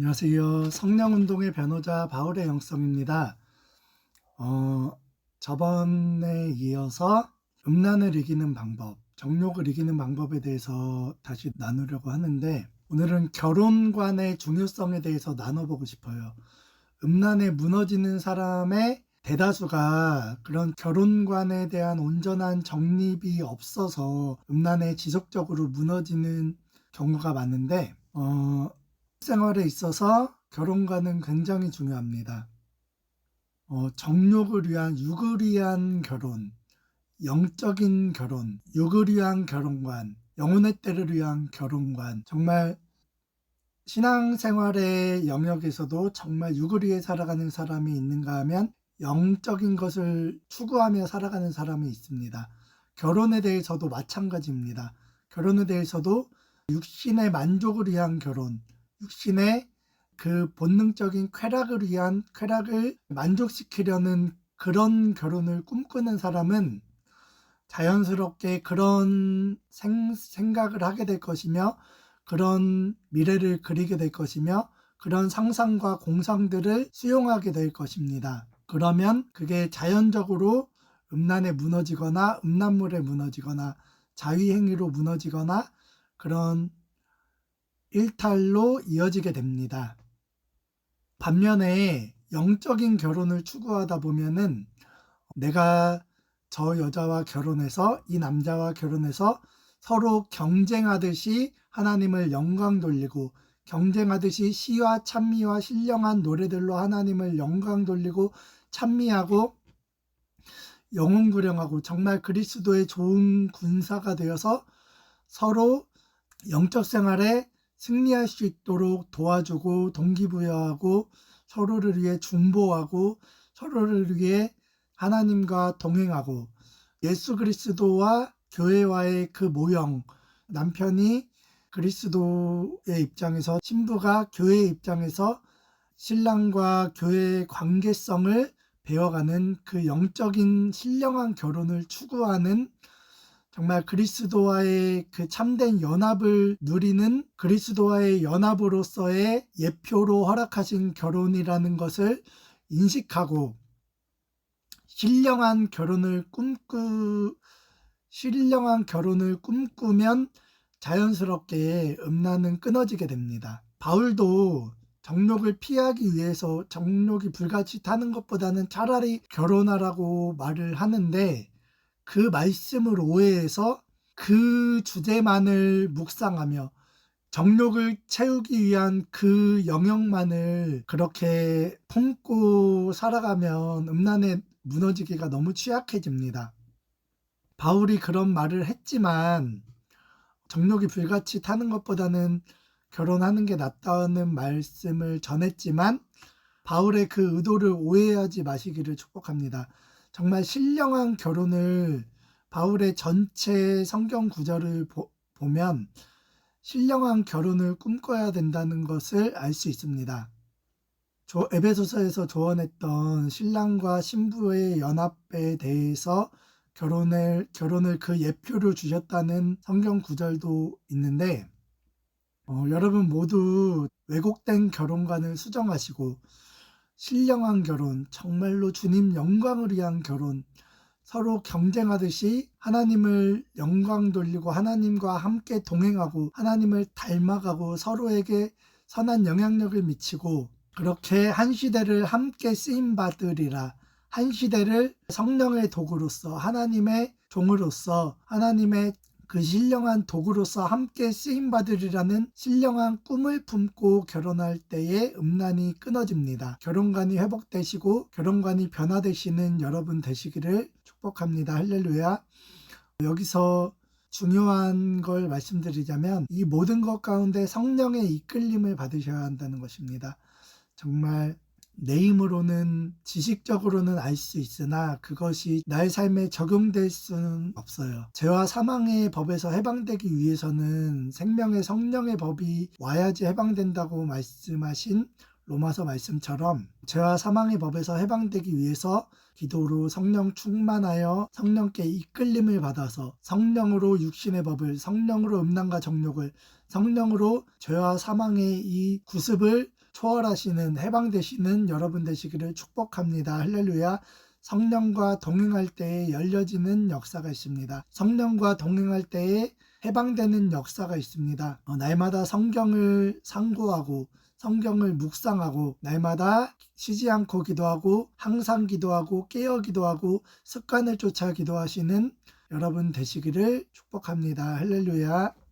안녕하세요. 성령운동의 변호자 바울의 영성입니다. 어, 저번에 이어서 음란을 이기는 방법, 정욕을 이기는 방법에 대해서 다시 나누려고 하는데 오늘은 결혼관의 중요성에 대해서 나눠보고 싶어요. 음란에 무너지는 사람의 대다수가 그런 결혼관에 대한 온전한 정립이 없어서 음란에 지속적으로 무너지는 경우가 많은데 어, 생활에 있어서 결혼과는 굉장히 중요합니다. 어, 정욕을 위한 육을 위한 결혼, 영적인 결혼, 육을 위한 결혼관, 영혼의 때를 위한 결혼관, 정말 신앙생활의 영역에서도 정말 육을 위해 살아가는 사람이 있는가 하면 영적인 것을 추구하며 살아가는 사람이 있습니다. 결혼에 대해서도 마찬가지입니다. 결혼에 대해서도 육신의 만족을 위한 결혼, 육신의 그 본능적인 쾌락을 위한 쾌락을 만족시키려는 그런 결혼을 꿈꾸는 사람은 자연스럽게 그런 생, 생각을 하게 될 것이며 그런 미래를 그리게 될 것이며 그런 상상과 공상들을 수용하게 될 것입니다. 그러면 그게 자연적으로 음란에 무너지거나 음란물에 무너지거나 자위행위로 무너지거나 그런 일탈로 이어지게 됩니다. 반면에 영적인 결혼을 추구하다 보면은 내가 저 여자와 결혼해서 이 남자와 결혼해서 서로 경쟁하듯이 하나님을 영광 돌리고 경쟁하듯이 시와 찬미와 신령한 노래들로 하나님을 영광 돌리고 찬미하고 영혼 구령하고 정말 그리스도의 좋은 군사가 되어서 서로 영적 생활에 승리할 수 있도록 도와주고 동기부여하고 서로를 위해 중보하고 서로를 위해 하나님과 동행하고 예수 그리스도와 교회와의 그 모형 남편이 그리스도의 입장에서 신부가 교회의 입장에서 신랑과 교회의 관계성을 배워가는 그 영적인 신령한 결혼을 추구하는 정말 그리스도와의 그 참된 연합을 누리는 그리스도와의 연합으로서의 예표로 허락하신 결혼이라는 것을 인식하고 신령한 결혼을 꿈꾸 신령한 결혼을 꿈꾸면 자연스럽게 음란은 끊어지게 됩니다. 바울도 정욕을 피하기 위해서 정욕이 불같이 타는 것보다는 차라리 결혼하라고 말을 하는데 그 말씀을 오해해서 그 주제만을 묵상하며 정욕을 채우기 위한 그 영역만을 그렇게 품고 살아가면 음란에 무너지기가 너무 취약해집니다. 바울이 그런 말을 했지만 정욕이 불같이 타는 것보다는 결혼하는 게 낫다는 말씀을 전했지만 바울의 그 의도를 오해하지 마시기를 축복합니다. 정말 신령한 결혼을 바울의 전체 성경 구절을 보, 보면 신령한 결혼을 꿈꿔야 된다는 것을 알 수 있습니다. 조, 에베소서에서 조언했던 신랑과 신부의 연합에 대해서 결혼을 결혼을 그 예표를 주셨다는 성경 구절도 있는데 어, 여러분 모두 왜곡된 결혼관을 수정하시고 신령한 결혼, 정말로 주님 영광을 위한 결혼, 서로 경쟁하듯이 하나님을 영광 돌리고 하나님과 함께 동행하고 하나님을 닮아가고 서로에게 선한 영향력을 미치고 그렇게 한 시대를 함께 쓰임 받으리라. 한 시대를 성령의 도구로서 하나님의 종으로서 하나님의 그 신령한 도구로서 함께 쓰임 받으리라는 신령한 꿈을 품고 결혼할 때에 음란이 끊어집니다. 결혼관이 회복되시고 결혼관이 변화되시는 여러분 되시기를 축복합니다. 할렐루야. 여기서 중요한 걸 말씀드리자면 이 모든 것 가운데 성령의 이끌림을 받으셔야 한다는 것입니다. 정말 내 힘으로는 지식적으로는 알 수 있으나 그것이 나의 삶에 적용될 수는 없어요. 죄와 사망의 법에서 해방되기 위해서는 생명의 성령의 법이 와야지 해방된다고 말씀하신 로마서 말씀처럼 죄와 사망의 법에서 해방되기 위해서 기도로 성령 충만하여 성령께 이끌림을 받아서 성령으로 육신의 법을 성령으로 음란과 정욕을 성령으로 죄와 사망의 이 구습을 초월하시는 해방되시는 여러분 되시기를 축복합니다. 할렐루야. 성령과 동행할 때에 열려지는 역사가 있습니다. 성령과 동행할 때에 해방되는 역사가 있습니다. 어, 날마다 성경을 상고하고 성경을 묵상하고 날마다 쉬지 않고 기도하고 항상 기도하고 깨어 기도하고 습관을 쫓아 기도하시는 여러분 되시기를 축복합니다. 할렐루야.